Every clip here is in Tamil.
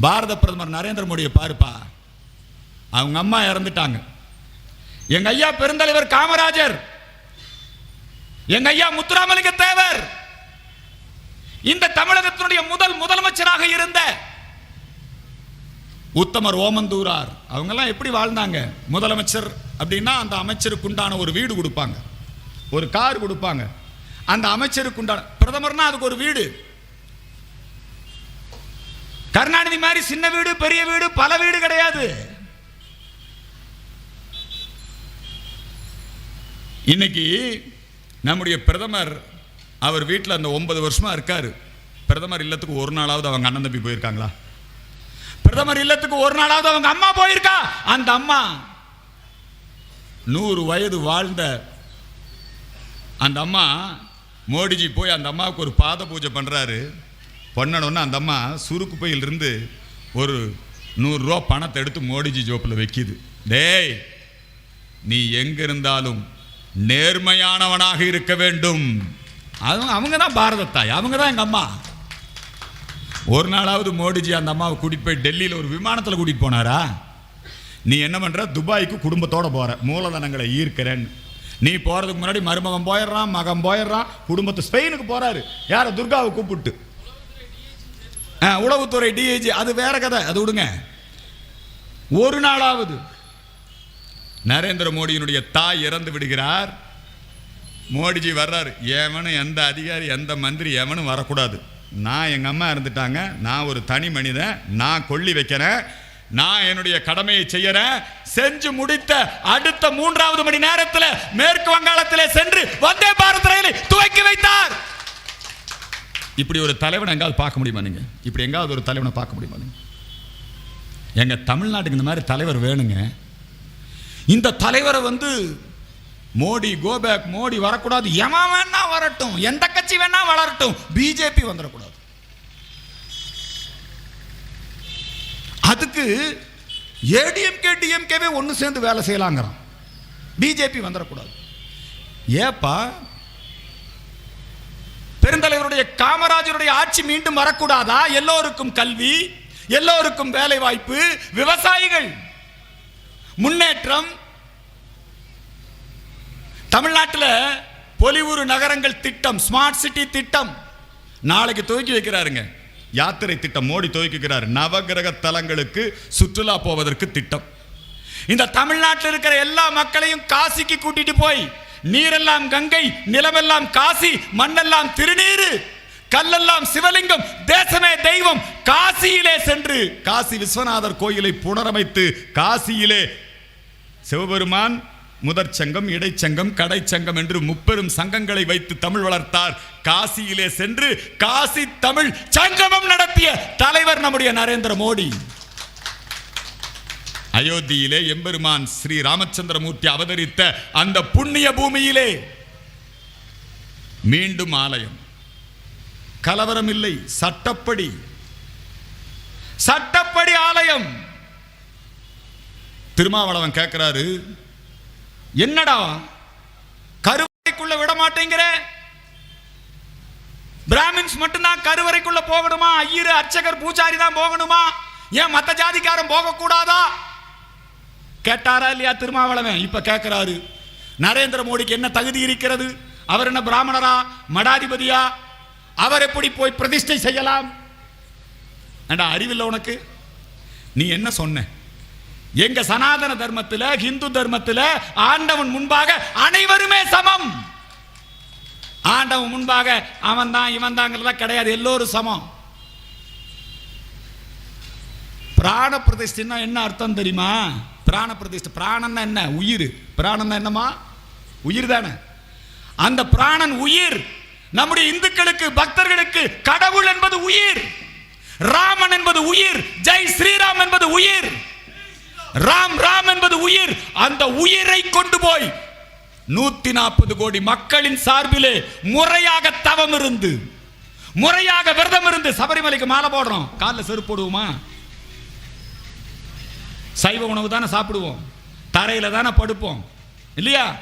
பாரத பிரதமர் நரேந்திர மோடியை பாருப்பா. அவங்க அம்மா இறந்துட்டாங்க. எங்க ஐயா பெருந்தலைவர் காமராஜர். எங்க ஐயா முத்துராமலிங்க தேவர். இந்த தமிழகத்தினுடைய முதல் முதலமைச்சராக இருந்த உத்தமர் ஓமந்தூரார். அவங்கெல்லாம் எப்படி வாழ்ந்தாங்க? முதலமைச்சர் அப்படின்னா அந்த அமைச்சருக்கு உண்டான ஒரு வீடு கொடுப்பாங்க. ஒரு கார் கொடுப்பாங்க. அந்த அமைச்சருக்கு உண்டான பிரதமர்னா அதுக்கு ஒரு வீடு. கருணாநிதி மாதிரி சின்ன வீடு பெரிய வீடு பல வீடு கிடையாது. இன்னைக்கு நம்முடைய பிரதமர் அவர் வீட்டில் அந்த ஒன்பது வருஷமா இருக்காரு. பிரதமர் இல்லத்துக்கு ஒரு நாளாவது அவங்க அண்ணன் தம்பி போயிருக்காங்களா? பிரதமர் இல்லத்துக்கு ஒரு நாளாவது அவங்க அம்மா போயிருக்கா? அந்த அம்மா நூறு வயது வாழ்ந்த அந்த அம்மா மோடிஜி போய் அந்த அம்மாவுக்கு ஒரு பாத பூஜை பண்ணுறாரு பண்ணணும்னு அந்த அம்மா சுருக்கு பையிலிருந்து ஒரு நூறுரூவா பணத்தை எடுத்து மோடிஜி ஜோப்பில் வைக்கிது. டேய் நீ எங்கே இருந்தாலும் நேர்மையானவனாக இருக்க வேண்டும். அவங்க அவங்க தான் பாரத தாய் அவங்க தான் எங்கள் அம்மா. ஒரு நாளாவது மோடிஜி அந்த அம்மாவை கூட்டிட்டு போய் டெல்லியில் ஒரு விமானத்தில் கூட்டிகிட்டு போனாரா? நீ என்ன பண்ணுற துபாய்க்கு குடும்பத்தோடு போகிற மூலதனங்களை ஈர்க்கிறேன்னு நீ போகிறதுக்கு முன்னாடி மருமகன் போயிடுறான் மகன் போயிடுறான் குடும்பத்தை ஸ்பெயினுக்கு போகிறாரு யாரை? துர்காவை கூப்பிட்டு. உளவுத்துறை டிஐஜி அது வேற கதை. அது விடுங்க. ஒரு நாளாவது நரேந்திர மோடியினுடைய தாய் இறந்து விடுகிறார். மோடிஜி வர்றாரு. எவனும் எந்த அதிகாரி எந்த மந்திரி எவனும் வரக்கூடாது. நான் எங்கள் அம்மா இருந்துட்டாங்க நான் ஒரு தனி மனிதன். நான் கொல்லி வைக்கிறேன். நான் என்னுடைய கடமையை செய்யறேன். செஞ்சு முடித்த அடுத்த மூன்றாவது மணி நேரத்தில் மேற்கு வங்காளத்திலே சென்று வந்தே பாரத் ரயிலை துவக்கி வைத்தார். இப்படி ஒரு தலைவனை எங்காவது பார்க்க முடியுமா நீங்கள் இப்படி எங்காவது ஒரு தலைவனை பார்க்க முடியுமா நீங்கள் எங்க தமிழ்நாட்டுக்கு இந்த மாதிரி தலைவர் வேணுங்க. இந்த தலைவரை வந்து மோடி கோபேக் மோடி வரக்கூடாது. எவன் வேணா வரட்டும். எந்த கட்சி வேணா வளரட்டும். பிஜேபி வந்துடக்கூடாது. அதுக்கு ஏடிஎம்கே டிஎம்கேவே ஒன்று சேர்ந்து வேலை செய்யலாங்கிறான். பிஜேபி வந்துடக்கூடாது. ஏப்பா பெருந்தலைவருடைய காமராஜருடைய ஆட்சி மீண்டும் வரக்கூடாதா? எல்லோருக்கும் கல்வி எல்லோருக்கும் வேலை வாய்ப்பு விவசாயிகள் முன்னேற்றம். தமிழ்நாட்டில் பொலிவுறு நகரங்கள் திட்டம் ஸ்மார்ட் சிட்டி திட்டம் நாளைக்கு துவக்கி வைக்கிறாருங்க. யாத்திரை திட்டம் மோடி துவக்கிக்கிறார் நவகிரக தலங்களுக்கு சுற்றுலா போவதற்கு திட்டம். இந்த தமிழ்நாட்டில் இருக்கிற எல்லா மக்களையும் காசிக்கு கூட்டிட்டு போய் நீரெல்லாம் கங்கை நிலமெல்லாம் காசி மண்ணெல்லாம் திருநீரு கல்லெல்லாம் சிவலிங்கம் தேசமே தெய்வம் காசியிலே சென்று. காசி விஸ்வநாதர் கோயிலை புனரமைத்து காசியிலே சிவபெருமான் முதற் சங்கம் இடைச்சங்கம் கடைச்சங்கம் என்று முப்பெரும் சங்கங்களை வைத்து தமிழ் வளர்த்தார். காசியிலே சென்று காசி தமிழ் சங்கமம் நடத்திய தலைவர் நம்முடைய நரேந்திர மோடி. அயோத்தியிலே எம்பெருமான் ஸ்ரீ ராமச்சந்திரமூர்த்தி அவதரித்த அந்த புண்ணிய பூமியிலே மீண்டும் ஆலயம். கலவரம் இல்லை சட்டப்படி. சட்டப்படி ஆலயம். திருமாவளவன் கேட்கிறாரு என்னடா? கருவறைக்குள்ள விட மாட்டேங்கிற பிராமின்ஸ் மட்டும்தான் கருவறைக்குள்ள போகணுமா? ஐயரு அர்ச்சகர் பூஜாரி தான் போகணுமா? ஏன் மத்த ஜாதிக்காரன் போகக்கூடாதா? கூடாதா கேட்டாரா இல்லையா திருமாவளவன்? இப்போ கேட்குறாரு நரேந்திர மோடிக்கு என்ன தகுதி இருக்கிறது? அவர் என்ன பிராமணரா? மடாதிபதியா? அவர் எப்படி போய் பிரதிஷ்டை செய்யலாம்? ஏண்டா அறிவில்லை உனக்கு? நீ என்ன சொன்ன? எங்க சனாதன தர்மத்தில் ஹிந்து தர்மத்தில் ஆண்டவன் முன்பாக அனைவருமே சமம். ஆண்டவன் முன்பாக அவன் தான் இவன் தாங்கிறதா கிடையாது. எல்லோரும் சமம். பிராண பிரதிஷ்டைன்னா என்ன அர்த்தம் தெரியுமா? பிராண பிரதிஷ்டை பிராணம்னா என்ன? உயிர். பிராணம்னா என்னமா உயிர் தானே. அந்த பிராணன் உயிர். நம்முடைய இந்துக்களுக்கு பக்தர்களுக்கு கடவுள் என்பது உயிர். ராமன் என்பது உயிர். ஜெய் ஸ்ரீராம் என்பது உயிர். ராம் ராம் என்பது உயிர். அந்த உயிரை கொண்டு போய் நூத்தி நாற்பது கோடி மக்களின் சார்பிலே முறையாக தவம் இருந்து முறையாக விரதம் இருந்து சபரிமலைக்கு மாலை போடுறோம். காலில் செருப்பு போடுவோமா? சைவ உணவு தானே சாப்பிடுவோம். தரையில் தானே படுப்போம். இல்லையா?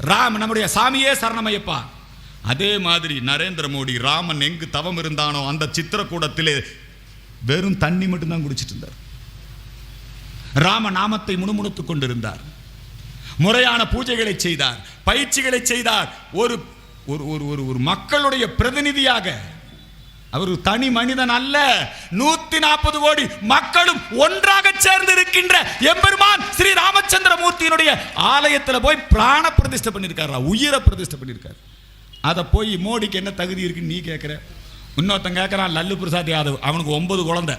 ராம் நம்முடைய சாமியே சரணமையப்பா. அதே மாதிரி நரேந்திர மோடி ராமன் எங்கு தவம் இருந்தானோ அந்த சித்திரக்கூடத்திலே வெறும் தண்ணி மட்டும்தான் குடிச்சிட்டு இருந்தார். ராம நாமத்தை முணுமுணுத்துக் கொண்டிருந்தார். முறையான பூஜைகளை செய்தார் பயிற்சிகளை செய்தார். ஒரு ஒரு ஒரு ஒரு ஒரு மக்களுடைய பிரதிநிதியாக அவர் தனி மனிதன் அல்ல. நூத்தி நாற்பது கோடி மக்களும் ஒன்றாக சேர்ந்து இருக்கின்ற எம்பெருமான் ஸ்ரீ ராமச்சந்திர மூர்த்தியினுடைய ஆலயத்தில் போய் பிராண பிரதிஷ்டை பண்ணியிருக்காரா உயிரை பிரதிஷ்டை பண்ணியிருக்காரு அதை போய் மோடிக்கு என்ன தகுதி இருக்குன்னு நீ கேட்குற இன்னொருத்தன் கேட்குறான் லல்லு பிரசாத் யாதவ் அவனுக்கு ஒன்பது குழந்தை.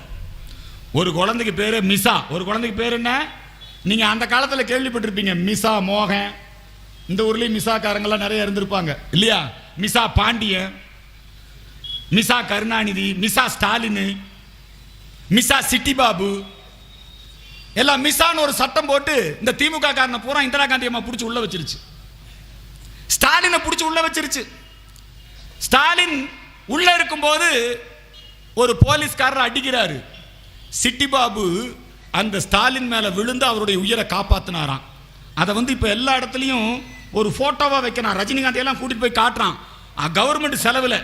ஒரு குழந்தைக்கு பேர் மிசா. ஒரு குழந்தைக்கு பேர் என்ன? நீங்கள் அந்த காலத்தில் கேள்விப்பட்டிருப்பீங்க மிசா மோகன். இந்த ஊர்லேயும் மிசாக்காரங்கெல்லாம் நிறைய இருந்திருப்பாங்க இல்லையா? MISA Pandian. MISA Karunanidhi MISA Stalin MISA Chitti Babu எல்லாம் மிசான்னு ஒரு சட்டம் போட்டு இந்த திமுக காரனை பூரா இந்திரா காந்தி அம்மா பிடிச்சி உள்ள வச்சிருச்சு. ஸ்டாலினை பிடிச்சி உள்ள வச்சிருச்சு. ஸ்டாலின் உள்ள இருக்கும்போது ஒரு போலீஸ்காரர் அடிக்கிறாரு. சிட்டி பாபு அந்த ஸ்டாலின் மேலே விழுந்து அவருடைய உயிரை காப்பாத்தினாராம். அதை வந்து இப்போ எல்லா இடத்துலையும் ஒரு ஃபோட்டோவாக வைக்கிறான். ரஜினிகாந்த் எல்லாம் கூட்டிகிட்டு போய் காட்டுறான். கவர்மெண்ட் செலவில்.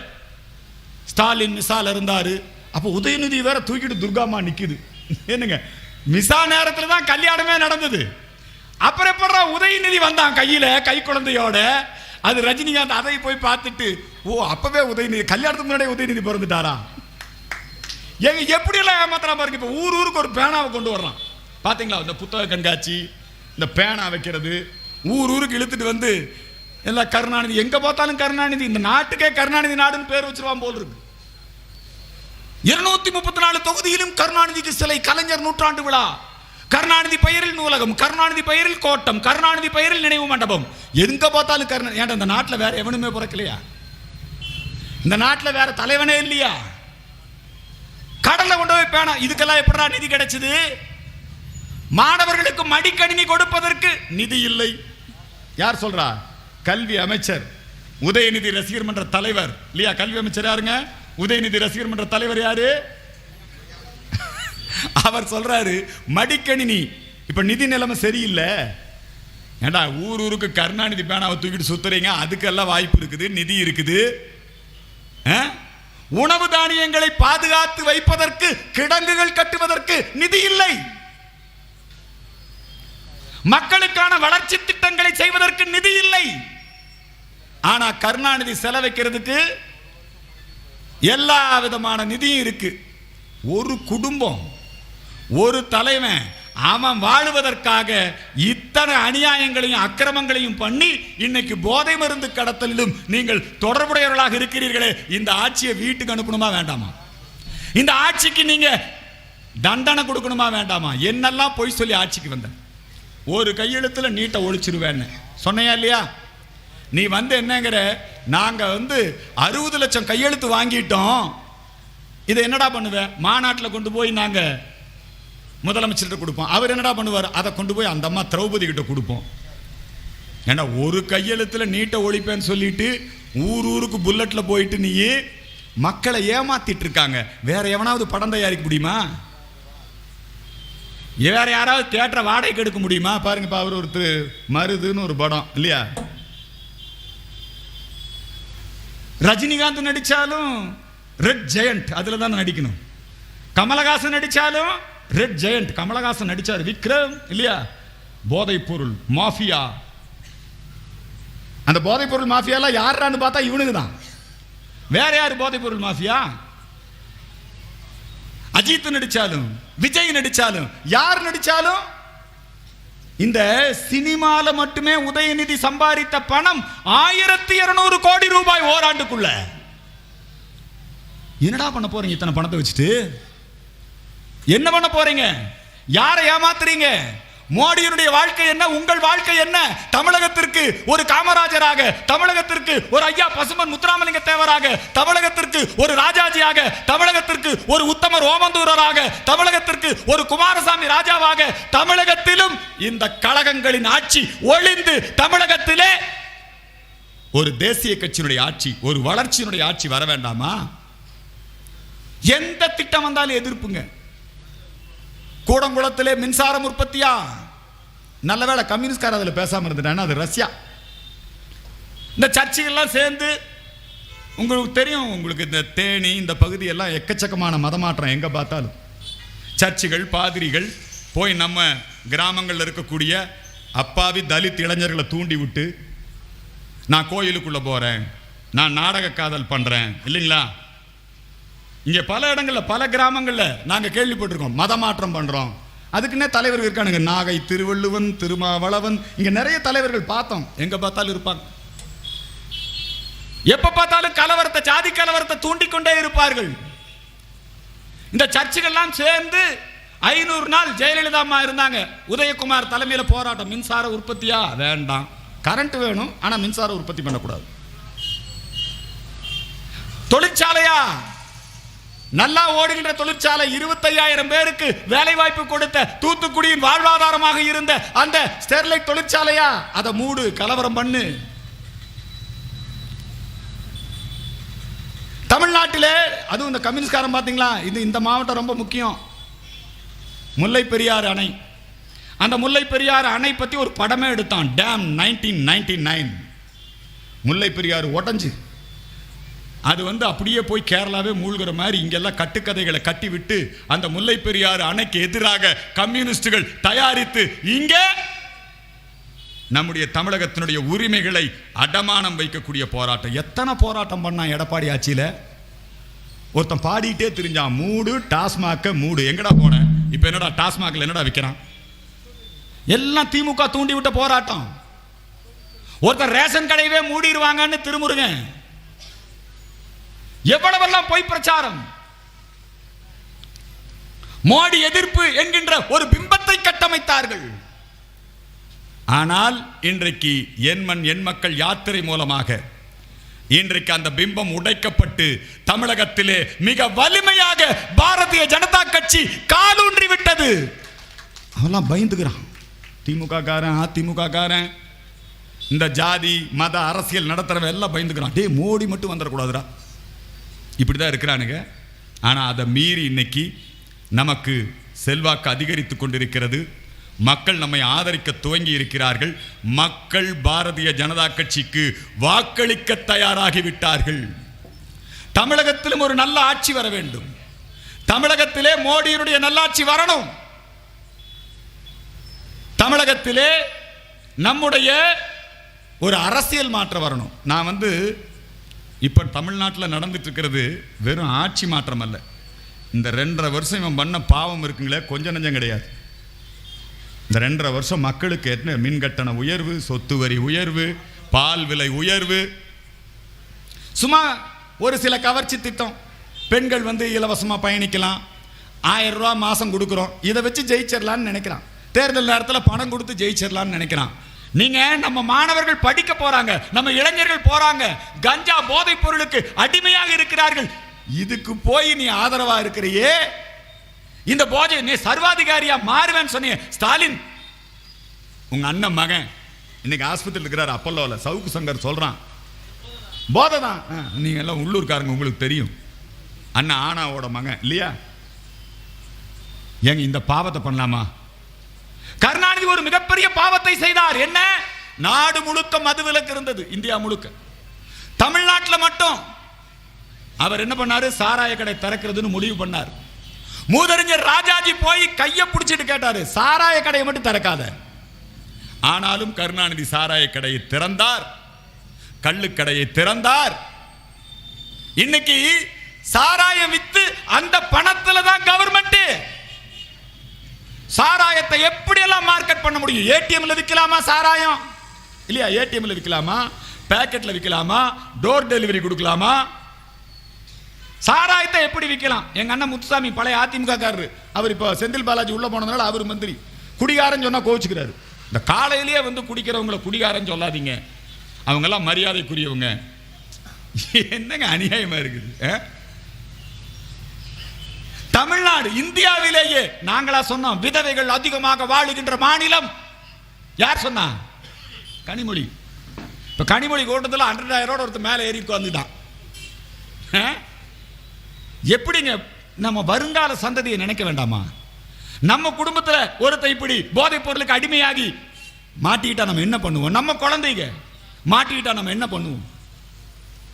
ஸ்டாலின் மிசால் இருந்தார். அப்போ உதயநிதி வேற தூக்கிட்டு துர்காமா நிற்குது என்னங்க? மிசா நேரத்தில் தான் கல்யாணமே நடந்தது. அப்புறம் எப்படா உதயநிதி வந்தான் கையில் கை குழந்தையோட? அது ரஜினிகாந்த் அதை போய் பார்த்துட்டு ஓ அப்பவே உதயநிதி கல்யாணத்துக்கு முன்னாடியே உதயநிதி பிறந்துட்டாரா? எங்க எப்படி எல்லாம் ஏமாத்துறா பாருங்க இப்போ ஊர் ஊருக்கு ஒரு பேனாவை கொண்டு வர்றான். பார்த்தீங்களா இந்த புத்தக கண்காட்சி இந்த பேனா வைக்கிறது ஊர் ஊருக்கு இழுத்துட்டு வந்து எல்லாம் கருணாநிதி எங்க பார்த்தாலும் கருணாநிதி இந்த நாட்டுக்கே கருணாநிதி நாடுன்னு பேர் வச்சிருவான் போல் இருக்கு. இருநூத்தி முப்பத்தி நாலு தொகுதியிலும் கருணாநிதிக்கு சிலை கலைஞர் நூற்றாண்டு விழா. கருணாநிதி பெயரில் நூலகம் கருணாநிதி பெயரில் கோட்டம் கருணாநிதி பெயரில் நினைவு மண்டபம். எங்க பார்த்தாலும் கருணா ஏன்டா இந்த நாட்டில் வேற எவனுமே பிறக்கலையா? இந்த நாட்டில் வேற தலைவனே இல்லையா? கடலை கொண்டு போய் பேணா இதுக்கெல்லாம் எப்படா நிதி கிடைச்சது? மாணவர்களுக்கு மடிக்கணினி கொடுப்பதற்கு நிதி இல்லை. யார் சொல்றா? கல்வி அமைச்சர் உதயநிதி ரசிகர் மன்ற தலைவர். இல்லையா கல்வி அமைச்சர் யாருங்க? உதயநிதி ரசிகர் மன்ற தலைவர் யாரு? அவர் சொல்றாரு மடிக்கணினி. இப்ப நிதி நிலைமை சரியில்லை. ஏண்டா ஊர் ஊருக்கு கருணாநிதி பேனாவை தூக்கிட்டு சுத்துறீங்க? அதுக்கெல்லாம் வாய்ப்பு இருக்குது நிதி இருக்குது. ஆ? உணவு தானியங்களை பாதுகாத்து வைப்பதற்கு கிடங்குகள் கட்டுவதற்கு நிதி இல்லை. மக்களுக்கான வளர்ச்சி திட்டங்களை செய்வதற்கு நிதி இல்லை. ஆனா கருணாநிதி செலவைக்கிறதுக்கு எல்லா விதமான நிதியும் இருக்கு. ஒரு குடும்பம் ஒரு தலைவன் அவன் வாழுவதற்காக இத்தனை அநியாயங்களையும் அக்கிரமங்களையும் பண்ணி இன்னைக்கு போதை மருந்து கடத்தலிலும் நீங்கள் தொடர்புடையவர்களாக இருக்கிறீர்களே இந்த ஆட்சியை வீட்டுக்கு அனுப்பணுமா வேண்டாமா? இந்த ஆட்சிக்கு நீங்க தண்டனை கொடுக்கணுமா வேண்டாமா? என்னெல்லாம் பொய் சொல்லி ஆட்சிக்கு வந்தேன். ஒரு கையெழுத்துல நீட்டை ஒழிச்சிருவேன்னு. சொன்னையா இல்லையா? நீ வந்து என்னங்கிற? நாங்கள் வந்து அறுபது லட்சம் கையெழுத்து வாங்கிட்டோம். இதை என்னடா பண்ணுவேன் மாநாட்டில் கொண்டு போய் நாங்கள் முதலமைச்சர்கிட்ட கொடுப்போம். அவர் என்னடா பண்ணுவார்? அதை கொண்டு போய் அந்த அம்மா திரௌபதி கிட்ட கொடுப்போம். ஏன்னா ஒரு கையெழுத்தில் நீட்டை ஒழிப்பேன்னு சொல்லிட்டு ஊர் ஊருக்கு புல்லட்டில் போயிட்டு நீ மக்களை ஏமாத்திட்டு இருக்காங்க. வேற எவனாவது படம் தயாரிக்க முடியுமா? வேற யாராவது தேட்டரை வாடகைக்கு எடுக்க முடியுமா? பாருங்கப்பா அவர் ஒருத்தர் மருதுன்னு ஒரு படம் இல்லையா? ரஜினிகாந்த் நடித்தாலும் ரெட் ஜெயண்ட் அதில் தான் நடிக்கணும். கமலஹாசன் நடித்தாலும் ரெட் ஜெயண்ட் கமலஹாசன் நடிச்சார் விக்ரம் இல்லையா? போதைப் பொருள் மாஃபியா. அந்த போதைப் பொருள் மாஃபியாலாம் யாரான்னு பார்த்தா இவனுக்கு தான் வேற யார் போதைப் பொருள் மாஃபியா? அஜித் நடித்தாலும் விஜய் நடித்தாலும் யார் நடிச்சாலும் இந்த சினிமால மட்டுமே உதயநிதி சம்பாதித்த பணம் ஆயிரத்தி இருநூறு கோடி ரூபாய் ஓராண்டுக்குள்ள. என்னடா பண்ண போறீங்க இத்தனை பணத்தை வச்சுட்டு? என்ன பண்ண போறீங்க? யாரை ஏமாத்துறீங்க? மோடியினுடைய வாழ்க்கை என்ன? உங்கள் வாழ்க்கை என்ன? தமிழகத்திற்கு ஒரு காமராஜராக தமிழகத்திற்கு ஒரு ஐயா பசுமன் முத்துராமலிங்க தேவராக தமிழகத்திற்கு ஒரு ராஜாஜியாக தமிழகத்திற்கு ஒரு உத்தமர் ஓமந்தூரராக தமிழகத்திற்கு ஒரு குமாரசாமி ராஜாவாக தமிழகத்திலும் இந்த கழகங்களின் ஆட்சி ஒளிந்து தமிழகத்திலே ஒரு தேசிய கட்சியினுடைய ஆட்சி ஒரு வளர்ச்சியினுடைய ஆட்சி வர வேண்டாமா? எந்த திட்டம் வந்தாலும் எதிர்ப்புங்க. கூடங்குளத்திலே மின்சாரம் உற்பத்தியா? நல்ல வேளை கம்யூனிஸ்ட்கார அதில் பேசாமல் இருந்துட்டானா அது ரஷ்யா. இந்த சர்ச்சைகள்லாம் சேர்ந்து உங்களுக்கு தெரியும் உங்களுக்கு இந்த தேனி இந்த பகுதியெல்லாம் எக்கச்சக்கமான மதமாற்றம் எங்கே பார்த்தாலும். சர்ச்சுகள் பாதிரிகள் போய் நம்ம கிராமங்களில் இருக்கக்கூடிய அப்பாவி தலித் இளைஞர்களை தூண்டி விட்டு நான் கோயிலுக்குள்ளே போகிறேன் நான் நாடக காதல் பண்ணுறேன் இல்லைங்களா? இங்கே பல இடங்களில் பல கிராமங்களில் நாங்கள் கேள்விப்பட்டிருக்கோம். மதமாற்றம் பண்ணுறோம் அதுக்குன்னே தலைவர்கள் இருக்கானுங்க. நாகை திருவள்ளுவன் திருமாவளவன். இங்கே நிறைய தலைவர்கள் பார்த்தோம். எங்கே பார்த்தாலும் இருப்பாங்க. எப்போ பார்த்தாலும் கலவரத்தை ஜாதி கலவரத்தை தூண்டிக்கொண்டே இருப்பார்கள். இந்த சர்ச்சுகள்லாம் சேர்ந்து ஐநூறு நாள் ஜெயலலிதா அம்மா இருந்தாங்க. உதயகுமார் தலைமையில் போராட்டம். மின்சார உற்பத்தியா? வேண்டாம். கரண்ட் வேணும் ஆனால் மின்சார உற்பத்தி பண்ணக்கூடாது. தொழிற்சாலையா? நல்லா ஓடுகின்ற தொழிற்சாலை இருபத்தையாயிரம் பேருக்கு வேலை வாய்ப்பு கொடுத்த தூத்துக்குடியின் வாழ்வாதாரமாக இருந்த அந்த ஸ்டெர்லைட் தொழிற்சாலையா? அதை மூடு கலவரம் பண்ணு. தமிழ்நாட்டிலே அதுவும் இந்த கம்யூனிஸ்ட்காரன் பார்த்தீங்களா? இது இந்த மாவட்டம் ரொம்ப முக்கியம். முல்லை பெரியாறு அணை. அந்த முல்லை பெரியாறு அணை பற்றி ஒரு படமே எடுத்தான். Dam nineteen ninety nine Mullai Periyar உடஞ்சு. அது வந்து அப்படியே போய் கேரளாவே மூழ்கிற மாதிரி இங்கெல்லாம் கட்டுக்கதைகளை கட்டி விட்டு அந்த முல்லை பெரியார் அணைக்கு எதிராக கம்யூனிஸ்டுகள் தயாரித்து இங்கே நம்முடைய தமிழகத்தினுடைய உரிமைகளை அடமானம் வைக்கக்கூடிய போராட்டம். எத்தனை போராட்டம் பண்ணான் எடப்பாடி ஆட்சியில்? ஒருத்தன் பாடிட்டே தெரிஞ்சான் மூடு டாஸ்மாக மூடு. எங்கடா போனேன் இப்போ என்னடா டாஸ்மாக்ல என்னடா விற்கிறான் எல்லாம் திமுக தூண்டி விட்ட போராட்டம். ஒருத்தர் ரேஷன் கடையவே மூடிடுவாங்கன்னு திருமுருகன். எவ்வளவெல்லாம் பொய் பிரச்சாரம்? மோடி எதிர்ப்பு என்கின்ற ஒரு பிம்பத்தை கட்டமைத்தார்கள். ஆனால் இன்றைக்கு என் மண் என் மக்கள் யாத்திரை மூலமாக இன்றைக்கு அந்த பிம்பம் உடைக்கப்பட்டு தமிழகத்திலே மிக வலிமையாக பாரதிய ஜனதா கட்சி காலூன்றி விட்டது. அவெல்லாம் பயந்துக்கிறான். திமுக காரன் அதிமுக காரன். இந்த ஜாதி மத அரசியல் நடத்துறவன் எல்லாம் பயந்துக்கிறான். டே மோடி மட்டும் வந்துடக்கூடாதுடா. இப்படி தான் இருக்கிறானுங்க. ஆனால் அதை மீறி இன்னைக்கு நமக்கு செல்வாக்கு அதிகரித்து கொண்டிருக்கிறது. மக்கள் நம்மை ஆதரிக்க துவங்கி இருக்கிறார்கள். மக்கள் பாரதிய ஜனதா கட்சிக்கு வாக்களிக்க தயாராகிவிட்டார்கள் தமிழகத்திலும் ஒரு நல்ல ஆட்சி வர வேண்டும். தமிழகத்திலே மோடியினுடைய நல்லாட்சி வரணும். தமிழகத்திலே நம்முடைய ஒரு அரசியல் மாற்றம் வரணும். நான் வந்து இப்போ தமிழ்நாட்டில் நடந்துட்டு இருக்கிறது வெறும் ஆட்சி மாற்றம் அல்ல இந்த ரெண்டரை வருஷம் இவன் பண்ண பாவம் இருக்குங்களே கொஞ்சம் நஞ்சம் கிடையாது. இந்த ரெண்டரை வருஷம் மக்களுக்கு என்ன மின் கட்டண உயர்வு சொத்து வரி உயர்வு பால் விலை உயர்வு. சும்மா ஒரு சில கவர்ச்சி திட்டம். பெண்கள் வந்து இலவசமாக பயணிக்கலாம். ஆயிரம் ரூபா மாதம் கொடுக்குறோம். இதை வச்சு ஜெயிச்சிடலான்னு நினைக்கிறான். தேர்தல் நேரத்தில் பணம் கொடுத்து ஜெயிச்சிடலான்னு நினைக்கிறான். நீங்க நம்ம மாணவர்கள் படிக்க போறாங்க நம்ம இளைஞர்கள் போறாங்க கஞ்சா போதைப் பொருளுக்கு அடிமையாக இருக்கிறார்கள். இதுக்கு போய் நீ ஆதரவா இருக்கிறியே? இந்த போதை நீ சர்வாதிகாரியா மாறுவேன்னு சொன்னிய ஸ்டாலின். உங்க அண்ணன் மகன் இன்னைக்கு ஆஸ்பத்திரியில் இருக்கிறார் அப்பல்லோல. சவுக்கு சங்கர் சொல்றான். போதை தான். ஆ, நீங்க எல்லாம் உள்ளூர்காரங்க உங்களுக்கு தெரியும். அண்ணன் ஆனாவோட மகன் இல்லையா? ஏங்க இந்த பாவத்தை பண்ணலாமா? கருணாநிதி ஒரு மிகப்பெரிய பாவத்தை செய்தார். என்ன? நாடு முழுக்க மதுவிலக்கு இருந்தது இந்தியா முழுக்க. தமிழ்நாட்டில் மட்டும். அவர் என்ன பண்ணாரு? சாராய கடை திறக்கிறதுன்னு முடிவு பண்ணார். மூதறிஞர் ராஜாஜி போய் கையை பிடிச்சிட்டு கேட்டாரு சாராய கடையை மட்டும் திறக்காத. ஆனாலும் கருணாநிதி சாராய கடையை திறந்தார். கள்ளுக்கடையை திறந்தார். இன்னைக்கு சாராயம் வித்து அந்த பணத்துல தான் கவர்மெண்ட் சாராயத்தை எப்படியெல்லாம் மார்க்கெட் பண்ண முடியும்? ஏடிஎம்ல விற்கலாமா சாராயம்? இல்லையா? ஏடிஎம்ல விற்கலாமா? பேக்கெட்ல விற்கலாமா? டோர் டெலிவரி கொடுக்கலாமா? சாராயத்தை எப்படி விற்கலாம்? எங்க அண்ணன் முத்துசாமி பழைய அதிமுக காரரு. அவர் இப்போ செந்தில் பாலாஜி உள்ள போனதுனால அவர் மந்திரி. குடிகாரன் சொன்னா கோவிச்சுக்கிறாரு. இந்த காலையிலேயே வந்து குடிக்கிறவங்கள குடிகாரன் சொல்லாதீங்க. அவங்கெல்லாம் மரியாதைக்குரியவங்க. என்னங்க அநியாயமா இருக்குது தமிழ்நாடு இந்தியாவிலேயே நாங்களா சொன்னோம் விதவைகள் அதிகமாக வாழுகின்ற மாநிலம். யார் சொன்னா? கனிமொழி. இப்ப கனிமொழி கூட்டத்தில் ஹண்ட்ரடாயிரோட ஒருத்தர் மேலே ஏறி உட்காந்துட்டான் ஆ? எப்படிங்க நம்ம வருங்கால சந்ததியை நினைக்க வேண்டாமா? நம்ம குடும்பத்தில் ஒருத்தன் இப்படி போதைப் பொருளுக்கு அடிமையாகி மாட்டிக்கிட்டா நம்ம என்ன பண்ணுவோம்? நம்ம குழந்தைங்க மாட்டிக்கிட்டா நம்ம என்ன பண்ணுவோம்?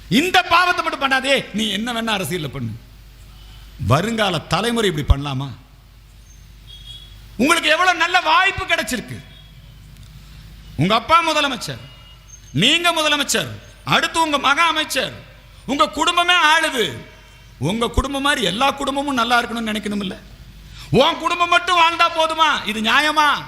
இந்த பாவத்தை மட்டும் பண்ணாதே நீ என்ன வேணா அரசியலில் பண்ணு. வருங்கால தலைமுறை இப்படி பண்ணலாமா? உங்களுக்கு எவ்வளோ நல்ல வாய்ப்பு கிடைச்சிருக்கு? உங்கள் அப்பா முதலமைச்சர் நீங்கள் முதலமைச்சர் அடுத்து உங்கள் மக அமைச்சர் உங்கள் குடும்பமே ஆளுது. உங்கள் குடும்பம் மாதிரி எல்லா குடும்பமும் நல்லா இருக்கணும்னு நினைக்கணும் இல்லை உன் குடும்பம் மட்டும் வாழ்ந்தா போதுமா? இது நியாயமா?